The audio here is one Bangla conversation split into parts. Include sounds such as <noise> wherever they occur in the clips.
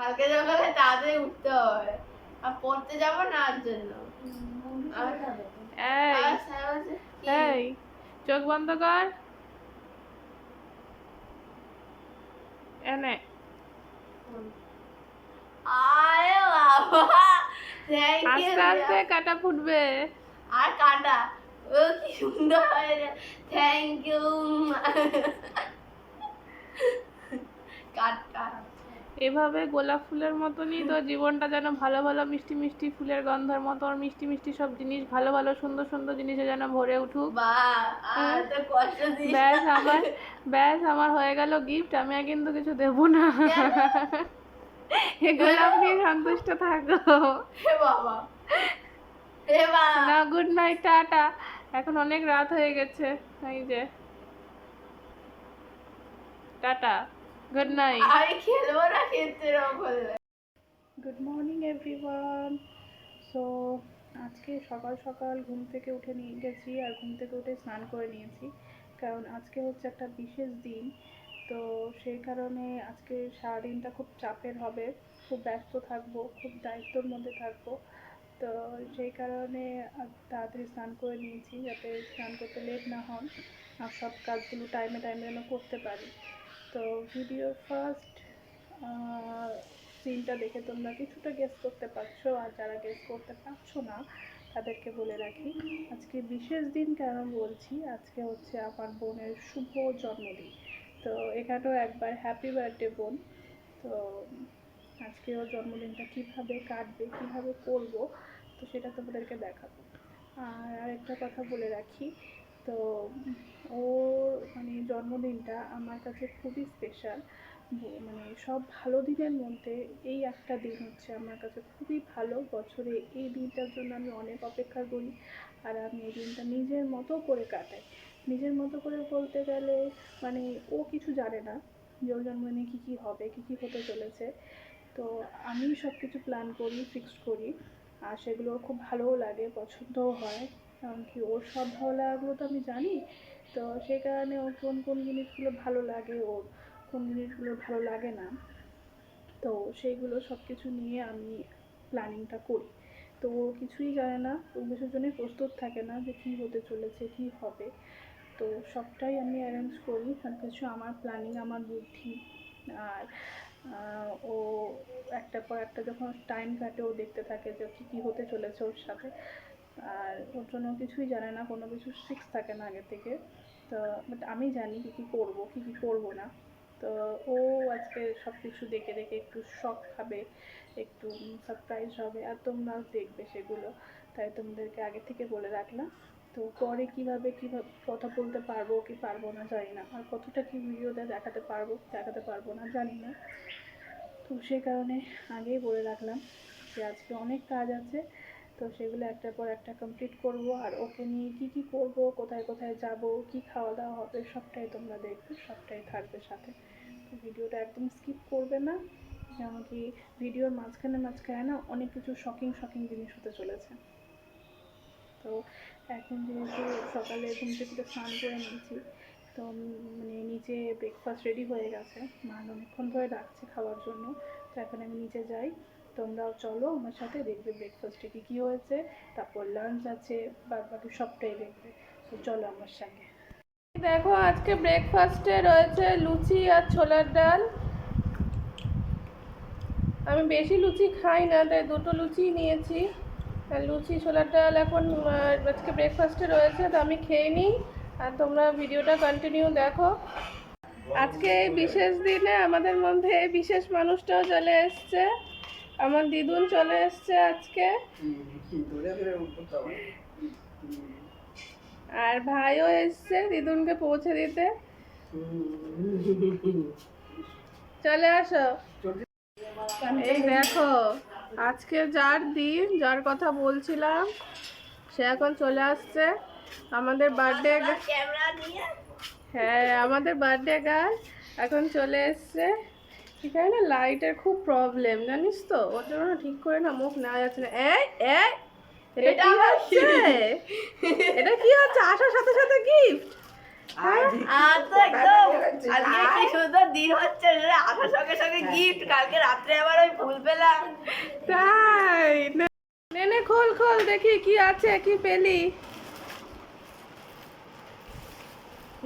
কালকে সকালে তাড়াতাড়ি উঠতে হবে। আর পড়তে যাব না আর জন্য। এই। চোখ বন্ধ কর। এনে। আরে বাবা আস্তে আস্তে কাটা ফুটবে। আর কাটা ও কি সুন্দর হয়েছে থ্যাংক ইউ কাট। এভাবে গোলাপ ফুলের মতনই তো জীবনটা যেন ভালো ভালো মিষ্টি মিষ্টি ফুলের গন্ধের মতো আর মিষ্টি মিষ্টি সব জিনিস ভালো ভালো সুন্দর সুন্দর জিনিসে যেন ভরে উঠুক। ব্যাস আমার ব্যাস আমার হয়ে গেল গিফট আমি আর কিন্তু কিছু দেবো না। গোলাপ নিয়ে সন্তুষ্ট থাকো। বাবা না গুড নাইট টাটা। এখন অনেক রাত হয়ে গেছে এই যে। টাটা। গুড নাইট আমি খেলব না খেলতে গুড মর্নিং এভরিওয়ান সো আজকে সকাল সকাল ঘুম থেকে উঠে নিয়ে গেছি আর ঘুম থেকে উঠে স্নান করে নিয়েছি। কারণ আজকে হচ্ছে একটা বিশেষ দিন। তো সেই কারণে আজকে সারাদিনটা খুব চাপের হবে। খুব ব্যস্ত থাকব খুব দায়িত্বর মধ্যে থাকব। তো সেই কারণে আজ তাড়াতাড়ি স্নান করে নিয়েছি যাতে স্নান করতে লেট না হন আর সব কাজগুলো টাইমে টাইমে যেন করতে পারি। তো ভিডিও ফার্স্ট সিনটা দেখে তোমরা কিছুটা গেস করতে পারছ, আর যারা গেস করতে পারছ না, তাদেরকে বলে রাখি, আজকে বিশেষ দিন কেন বলছি? আজকে হচ্ছে আমার বোনের শুভ জন্মদিন। তো এখানেও একবার হ্যাপি বার্থডে বোন। তো আজকে ওর জন্মদিনটা কীভাবে কাটবে, কীভাবে করব, তো সেটা তোমাদেরকে দেখাবো। আর আরেকটা কথা বলে রাখি তো ওর মানে জন্মদিনটা আমার কাছে খুবই স্পেশাল মানে সব ভালো দিনের মধ্যে এই একটা দিন হচ্ছে আমার কাছে খুবই ভালো। বছরে এই দিনটার জন্য আমি অনেক অপেক্ষা করি আর আমি এই দিনটা নিজের মতো করে কাটাই। নিজের মতো করে বলতে গেলে মানে ও কিছু জানে না যে ওর জন্মদিনে কী কী হবে, কী কী হতে চলেছে। তো আমি সব কিছু প্ল্যান করি ফিক্সড করি। আর সেগুলো খুব ভালোও লাগে, পছন্দও হয়। কারণ কি ওর সব ভালো লাগাগুলো তো আমি জানি, তো সেই কারণে ওর কোন কোন জিনিসগুলো ভালো লাগে, ওর কোন জিনিসগুলো ভালো লাগে না, তো সেইগুলো সব কিছু নিয়ে আমি প্ল্যানিংটা করি। তো ও কিছুই জানে না, ও জন্যই প্রস্তুত থাকে না যে কী হতে চলেছে, কী হবে। তো সবটাই আমি অ্যারেঞ্জ করি সব কিছু আমার প্ল্যানিং আমার বুদ্ধি, আর ও একটার পর একটা যখন টাইম কাটে, ও দেখতে থাকে যে কী কী হতে চলেছে ওর সাথে। আর ওর জন্য কিছুই জানে না, কোনো কিছু ফিক্স থাকে না আগে থেকে। তো বাট আমি জানি কী কী করব, কী কী করব না। তো ও আজকে সব কিছু দেখে দেখে একটু শখ খাবে একটু সারপ্রাইজ হবে, আর তোমরাও দেখবে সেগুলো। তাই তোমাদেরকে আগে থেকে বলে রাখলাম। তো পরে কীভাবে কীভাবে কথা বলতে পারব, কি পারব না জানি না। আর কতটা কি ভিডিওতে দেখাতে পারব দেখাতে পারব না জানি না। তো সেই কারণে আগেই বলে রাখলাম যে আজকে অনেক কাজ আছে তো সেগুলো একটার পর একটা কমপ্লিট করব আর ওকে নিয়ে কি কি করব, কোথায় কোথায় যাব, কি খাওয়া দাওয়া হবে, সবটাই তোমরা দেখবে, সবটাই থাকবে সাথে। তো ভিডিওটা একদম স্কিপ করবে না। যেমন কি ভিডিওর মাঝখানে মাঝখানে না অনেক কিছু শকিং শকিং জিনিস হতে চলেছে। তো এখন যেহেতু সকালে ঘুম থেকে স্নান করে নিয়েছি, তো মানে নিচে ব্রেকফাস্ট রেডি হয়ে গেছে। মা অনেকক্ষণ ধরে ডাকছে খাওয়ার জন্য। তো এখন আমি নিচে যাই। তোমরাও চলো আমার সাথে, দেখবে ব্রেকফাস্টে কী কী হয়েছে, তারপর লাঞ্চ আছে বাদ বাকি সবটাই দেখবে। তো চলো আমার সঙ্গে। দেখো, আজকে ব্রেকফাস্টে রয়েছে লুচি আর ছোলার ডাল। আমি বেশি লুচি খাই না, তাই দুটো লুচি নিয়েছি। আর লুচি, ছোলার ডাল এখন আজকে ব্রেকফাস্টে রয়েছে, তো আমি খেয়ে নিই। আর তোমরা ভিডিওটা কন্টিনিউ দেখো। আজকে এই বিশেষ দিনে আমাদের মধ্যে বিশেষ মানুষটাও চলে এসছে। আমার দিদুন চলে এসছে আজকে। আর ভাইও এসছে দিদুনকে পৌঁছে দিতে। চলে আসো। এই দেখো, আজকে যার দিন, যার কথা বলছিলাম, সে এখন চলে আসছে। আমাদের বার্থডে হ্যাঁ আমাদের বার্থডে গার্ল এখন চলে এসছে। এখানে না লাইটের খুব প্রবলেম জানিস তো? ওর জন্য ঠিক করে না মুখ নেওয়া যাচ্ছে না। এই এই এটা কি হচ্ছে? এটা কি হচ্ছে? আসার সাথে সাথে গিফট আর একদম আজকে সুন্দর দিন হচ্ছে রে। আসার সঙ্গে সঙ্গে গিফট কালকে রাত্রে আবার ওই ফুল পেলাম। তাই? নে- নে নে খোল খোল দেখি কি আছে কি পেলি।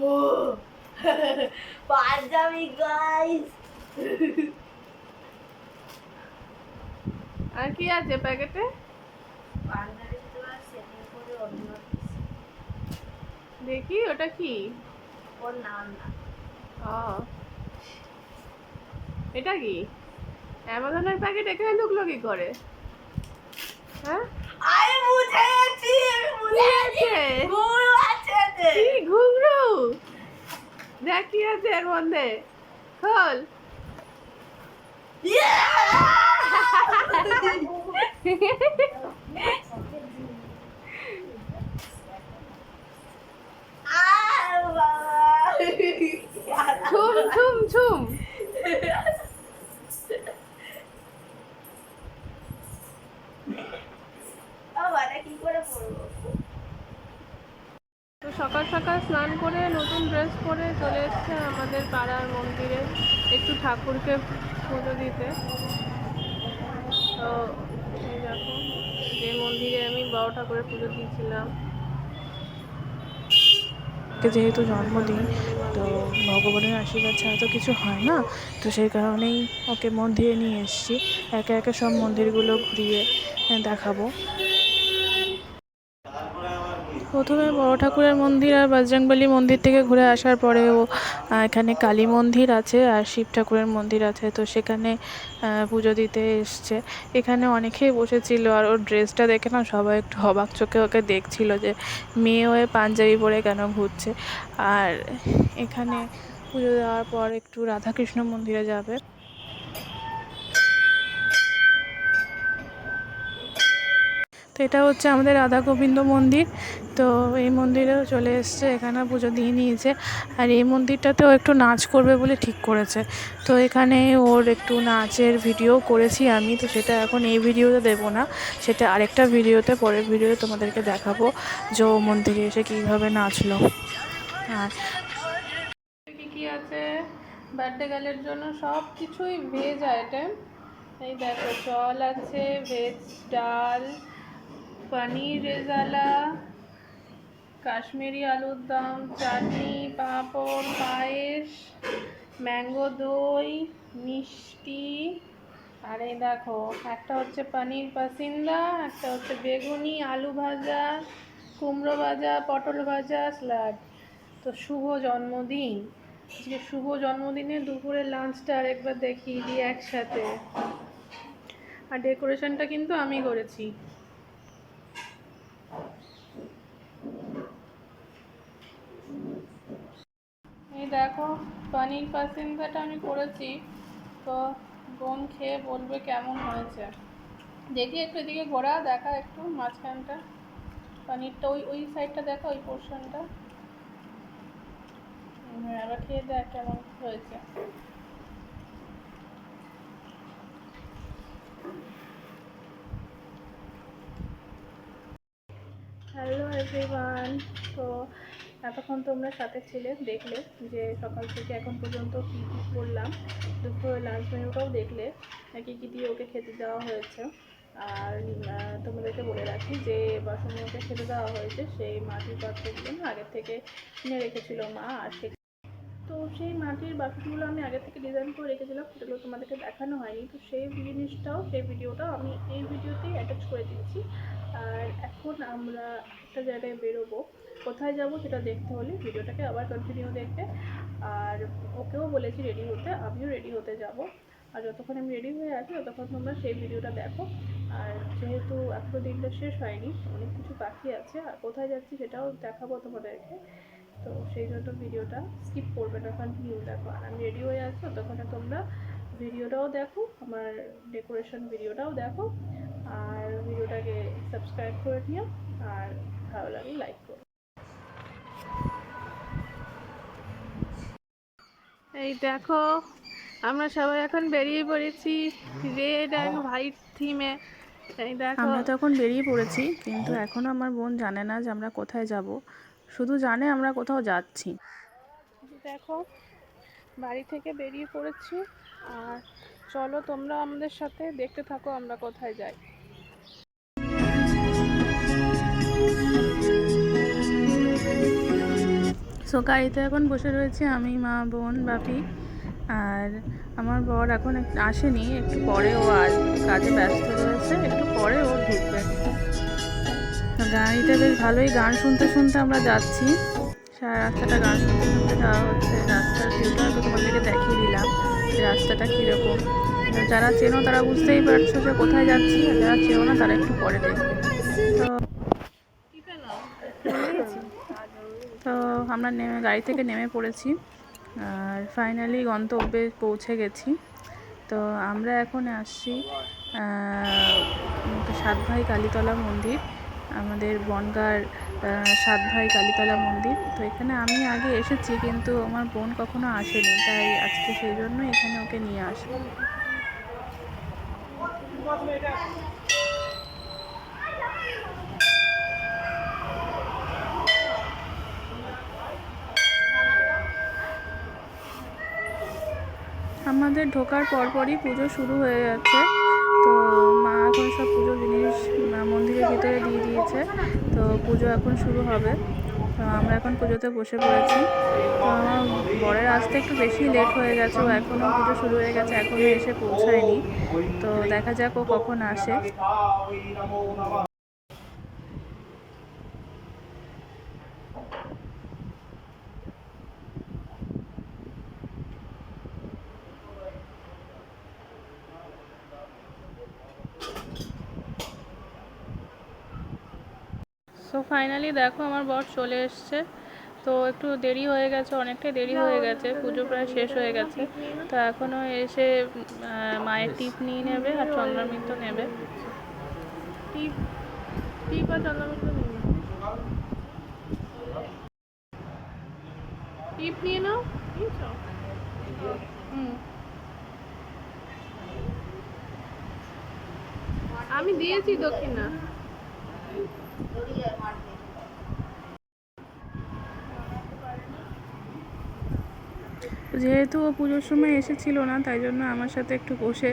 ও পাঞ্জাবি গাইস আর কি আছে প্যাকেটে? আর দেখি ওটা কি? ওর নাম না। ও। এটা কি? অ্যামাজনের প্যাকেট এখানে ঢুকলো কি করে? হ্যাঁ? আমি বুঝে গেছি বুঝে গেছি আছে? গুরু আছে কি ঘুংরু দেখ কি আছে এর মধ্যে। খোল। কি করে পরবো? তো সকাল সকাল স্নান করে নতুন ড্রেস পরে চলে এসছে আমাদের পাড়ার মন্দিরে। একটু ঠাকুরকে পুজো দিতে। তো এই দেখো, যে মন্দিরে আমি বারো ঠাকুরের পুজো দিয়েছিলাম। যেহেতু জন্মদিন, তো ভগবানের আশীর্বাদ ছাড়া তো কিছু হয় না। তো সেই কারণেই ওকে মন্দিরে নিয়ে এসেছি। একে একে সব মন্দিরগুলো ঘুরিয়ে দেখাবো। প্রথমে বড় ঠাকুরের মন্দির আর বজরংবলী মন্দির থেকে ঘুরে আসার পরেও এখানে কালী মন্দির আছে আর শিব ঠাকুরের মন্দির আছে, তো সেখানে পুজো দিতে এসছে। এখানে অনেকেই বসেছিল আর ওর ড্রেসটা দেখে না সবাই একটু অবাক চোখে ওকে দেখছিল যে মেয়ে হয়ে পাঞ্জাবি পরে কেন ঘুরছে। আর এখানে পুজো দেওয়ার পর একটু রাধাকৃষ্ণ মন্দিরে যাবে। তো এটা হচ্ছে আমাদের রাধা গোবিন্দ মন্দির। তো এই মন্দিরেও চলে এসছে, এখানে পুজো দিয়ে নিয়েছে। আর এই মন্দিরটাতেও একটু নাচ করবে বলে ঠিক করেছে। তো এখানে ওর একটু নাচের ভিডিও করেছি আমি, তো সেটা এখন এই ভিডিওতে দেবো না। সেটা আরেকটা ভিডিওতে, পরের ভিডিওতে তোমাদেরকে দেখাবো যে ও মন্দিরে এসে কীভাবে নাচলো। আর কি কি আছে? বার্থডে গার্লের জন্য সব কিছুই ভেজ আইটেম। এই দেখো জল আছে, ভেজ, ডাল পনির রেজালা, কাশ্মীরি আলুর দম, চাটনি, পাঁপড়, পায়েস, ম্যাঙ্গো দই, মিষ্টি। আর এই দেখো, একটা হচ্ছে পনির পাসিন্দা, একটা হচ্ছে বেগুনি, আলু ভাজা, কুমড়ো ভাজা, পটল ভাজা, স্যালাড। তো শুভ জন্মদিন। আজকে শুভ জন্মদিনে দুপুরে লাঞ্চটা আরেকবার দেখিয়ে দিই একসাথে। আর ডেকোরেশনটা কিন্তু আমি করেছি। দেখো, পনির পাসিন্দাটা আমি করেছি, তো বোন খেয়ে বলবে কেমন হয়েছে। দেখি একটু এদিকে ঘোরা, দেখা একটু মাঝখানটা। পনিরটা ওই ওই সাইডটা দেখা, ওই পোর্শনটা আবার খেয়ে দেখ কেমন হয়েছে। হ্যালো এভরিওয়ান তো এতক্ষণ তোমরা সাথে ছিলে, দেখলে যে সকাল থেকে এখন পর্যন্ত কী কী করলাম। দুপুরে লাঞ্চ মেনুটাও দেখলে কী কী দিয়ে ওকে খেতে দেওয়া হয়েছে। আর তোমাদেরকে বলে রাখি যে বাসনে ওকে খেতে দেওয়া হয়েছে, সেই মাটির পাত্রগুলো আগের থেকে কিনে রেখেছিল মা আর সে তো সেই মাটির বাসনগুলো আমি আগে থেকে ডিজাইন করে রেখেছিলাম, সেগুলো তোমাদেরকে দেখানো হয়নি। তো সেই জিনিসটাও, সেই ভিডিওটাও আমি এই ভিডিওতেই অ্যাটাচ করে দিচ্ছি আর এখন আমরা একটা জায়গায় বেরোবো। কোথায় যাব সেটা দেখতে হলে ভিডিওটাকে আবার কন্টিনিউ দেখতে। আর ওকেও বলেছি রেডি হতে, আমিও রেডি হতে যাব। আর যতক্ষণ আমি রেডি হয়ে আছি, ততক্ষণ তোমরা সেই ভিডিওটা দেখো। আর যেহেতু এখনও দিনটা শেষ হয়নি, অনেক কিছু বাকি আছে, আর কোথায় যাচ্ছি সেটাও দেখাবো তোমাদেরকে। তো সেই জন্য ভিডিওটা স্কিপ করবে না কন্টিনিউ দেখো। আর আমি রেডি হয়ে আছি, ততক্ষণে তোমরা ভিডিওটাও দেখো, আমার ডেকোরেশন ভিডিওটাও দেখো। আর ভিডিওটাকে সাবস্ক্রাইব করে নিও, আর ভালো লাগলে লাইক এই দেখো আমরা সবাই এখন বেরিয়ে পড়েছি রেড অ্যান্ড হোয়াইট থিমে এই দেখো। আমরা তখন বেরিয়ে পড়েছি কিন্তু এখনও আমার বোন জানে না যে আমরা কোথায় যাব। শুধু জানে আমরা কোথাও যাচ্ছি। দেখো বাড়ি থেকে বেরিয়ে পড়েছি। আর চলো তোমরা আমাদের সাথে দেখতে থাকো আমরা কোথায় যাই। সো গাড়িতে এখন বসে রয়েছে আমি, মা, বোন, বাপি আর আমার বর এখন আসেনি, একটু পরে ও আজ কাজে ব্যস্ত রয়েছে, একটু পরে ও ঢুকবে। তো গাড়িতে বেশ ভালোই গান শুনতে শুনতে আমরা যাচ্ছি। সারা রাস্তাটা গান শুনতে শুনতে যাওয়া হচ্ছে, রাস্তার ভিউটা একটু তোমাদেরকে দেখিয়ে দিলাম রাস্তাটা কীরকম। যারা চেনো তারা বুঝতেই পারছ যে কোথায় যাচ্ছি, আর যারা চেনো না তারা একটু পরে দেখবে। তো তো আমরা নেমে, গাড়ি থেকে নেমে পড়েছি। আর ফাইনালি গন্তব্যে পৌঁছে গেছি। তো আমরা এখন আসছি সাত ভাই কালীতলা মন্দির, আমাদের বনগার সাত ভাই কালীতলা মন্দির। তো এখানে আমি আগে এসেছি কিন্তু আমার বোন কখনো আসেনি, তাই আজকে সেই জন্য এখানে ওকে নিয়ে আসি। আমাদের ঢোকার পরপরই পুজো শুরু হয়ে যাচ্ছে তো মা এখন সব পুজো জিনিস মন্দিরের ভিতরে দিয়ে দিয়েছে। তো পুজো এখন শুরু হবে। তো আমরা এখন পুজোতে বসে পড়েছি। তো আমার বরের আসতে একটু বেশি লেট হয়ে গেছে। ও এখনও পুজো শুরু হয়ে গেছে, এখনও এসে পৌঁছায়নি। তো দেখা যাক ও কখন আসে সো ফাইনালি দেখো আমার বর চলে এসছে। তো একটু দেরি হয়ে গেছে, অনেকটাই দেরি হয়ে গেছে, পুজো প্রায় শেষ হয়ে গেছে। তো এখনও এসে মায়ের টিপ নিয়ে নেবে আর চন্দ্রমিত্র নেবে। টিপ টিপ আর চন্দ্রমিত্র টিপ নিয়ে নাও। আমি দিয়েছি দক্ষিণা যেহেতু ও পুজোর সময় এসেছিল না, তাই জন্য আমার সাথে একটু বসে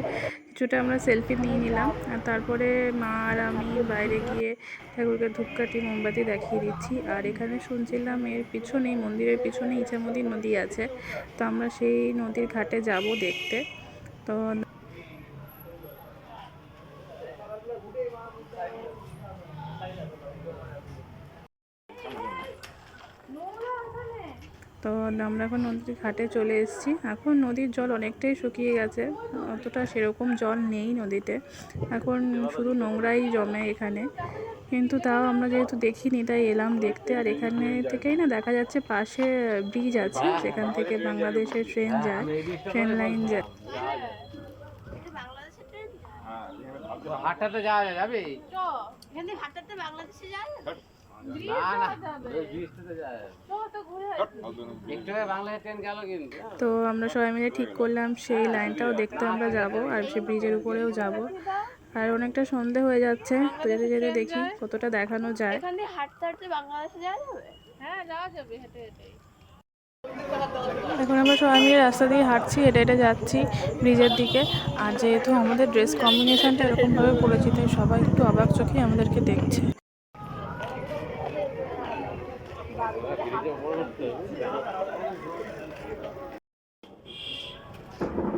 কিছুটা আমরা সেলফি নিয়ে নিলাম। আর তারপরে মা আর আমি বাইরে গিয়ে ঠাকুরকে ধূপকাঠি, মোমবাতি দেখিয়ে দিচ্ছি। আর এখানে শুনছিলাম এর পিছনেই, মন্দিরের পিছনে ইছামতি নদী আছে। তো আমরা সেই নদীর ঘাটে যাব দেখতে। তো তো আমরা এখন নদীর ঘাটে চলে এসেছি। এখন নদীর জল অনেকটাই শুকিয়ে গেছে অতটা সেরকম জল নেই নদীতে। এখন শুধু নোংরাই জমে এখানে। কিন্তু তাও আমরা যেহেতু দেখিনি তাই এলাম দেখতে। আর এখানে থেকেই না দেখা যাচ্ছে পাশে ব্রিজ আছে সেখান থেকে বাংলাদেশের ট্রেন যায় ট্রেন লাইন যায়। এটা বাংলাদেশের ট্রেন হাটটাতে যাওয়া যাবে হাটাতে বাংলাদেশে যায় তো আমরা সবাই মিলে ঠিক করলাম সেই লাইনটাও দেখতে আমরা যাব আর সেই ব্রিজের উপরেও যাব। আর অনেকটা সন্ধে হয়ে যাচ্ছে তো যেতে যেতে দেখি কতটা দেখানো যায়। এখান থেকে হাঁটতে হাঁটতে বাংলাদেশে যাওয়া যাবে? হ্যাঁ যাওয়া যাবে হেঁটে হেঁটেই এখন আমরা সবাই মিলে রাস্তা দিয়ে হাঁটছি এটা এটা যাচ্ছি ব্রিজের দিকে। আর যেহেতু আমাদের ড্রেস কম্বিনেশনটা এরকমভাবে পড়েছি তাই সবাই একটু অবাক চোখে আমাদেরকে দেখছে।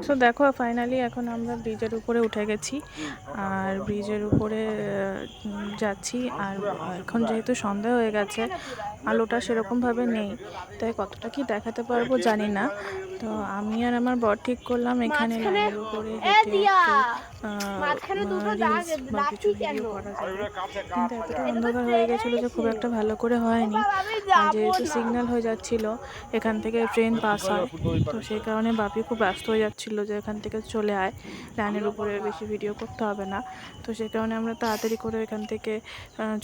সো দেখো ফাইনালি এখন আমরা ব্রিজের উপরে উঠে গেছি। আর ব্রিজের উপরে যাচ্ছি। আর এখন যেহেতু সন্ধ্যা হয়ে গেছে আলোটা সেরকমভাবে নেই। তাই কতটা কি দেখাতে পারব জানি না। তো আমি আর আমার বর ঠিক করলাম এখানে লাইনের উপরে কিছু ভিডিও করা যাবে কিন্তু এতটা অন্ধকার হয়ে গেছিল যে খুব একটা ভালো করে হয়নি। যেহেতু। সিগন্যাল হয়ে যাচ্ছিল এখান থেকে ট্রেন পাস হয়। তো সেই কারণে বাপি খুব ব্যস্ত হয়ে যাচ্ছিল যে এখান থেকে চলে আয়। লাইনের উপরে বেশি ভিডিও করতে হবে না। তো সেই কারণে আমরা তাড়াতাড়ি করে এখান থেকে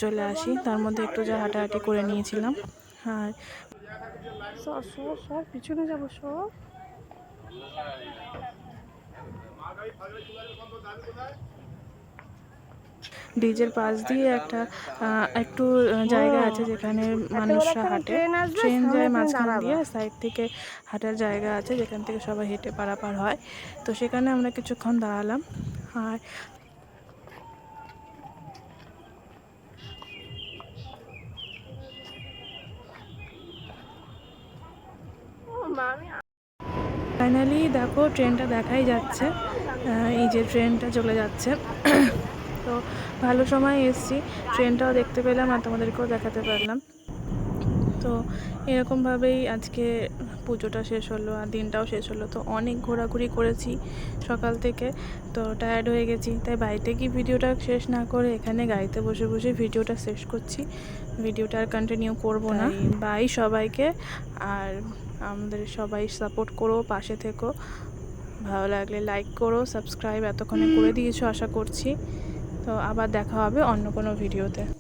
চলে আসি। তার মধ্যে একটু যা হাঁটাহাঁটি করে নিয়েছিলাম। আর সর সর সর পিছনে যাব সর। ব্রিজের পাশ দিয়ে একটা একটু জায়গা আছে যেখানে মানুষরা হাঁটে। ট্রেন যায় মাঝখান দিয়ে সাইড থেকে হাঁটার জায়গা আছে যেখান থেকে সবাই হেঁটে পারাপার হয়। তো সেখানে আমরা কিছুক্ষণ দাঁড়ালাম। আর ফাইনালি দেখো ট্রেনটা দেখাই যাচ্ছে। এই যে ট্রেনটা চলে যাচ্ছে। <coughs> তো ভালো সময় এসছি। ট্রেনটাও দেখতে পেলাম আর তোমাদেরকেও দেখাতে পারলাম। তো এরকমভাবেই আজকে পুজোটা শেষ হলো আর দিনটাও শেষ হলো। তো অনেক ঘোরাঘুরি করেছি সকাল থেকে। তো টায়ার্ড হয়ে গেছি। তাই বাড়িতে কি ভিডিওটা শেষ না করে এখানে গাড়িতে বসে বসে ভিডিওটা শেষ করছি। ভিডিওটা আর কন্টিনিউ করব না। বাই সবাইকে। আর আমাদের সবাই সাপোর্ট করো, পাশে থেকো। ভালো লাগলে লাইক করো সাবস্ক্রাইব এতক্ষণে করে দিয়েছ আশা করছি। তো আবার দেখা হবে অন্য কোনো ভিডিওতে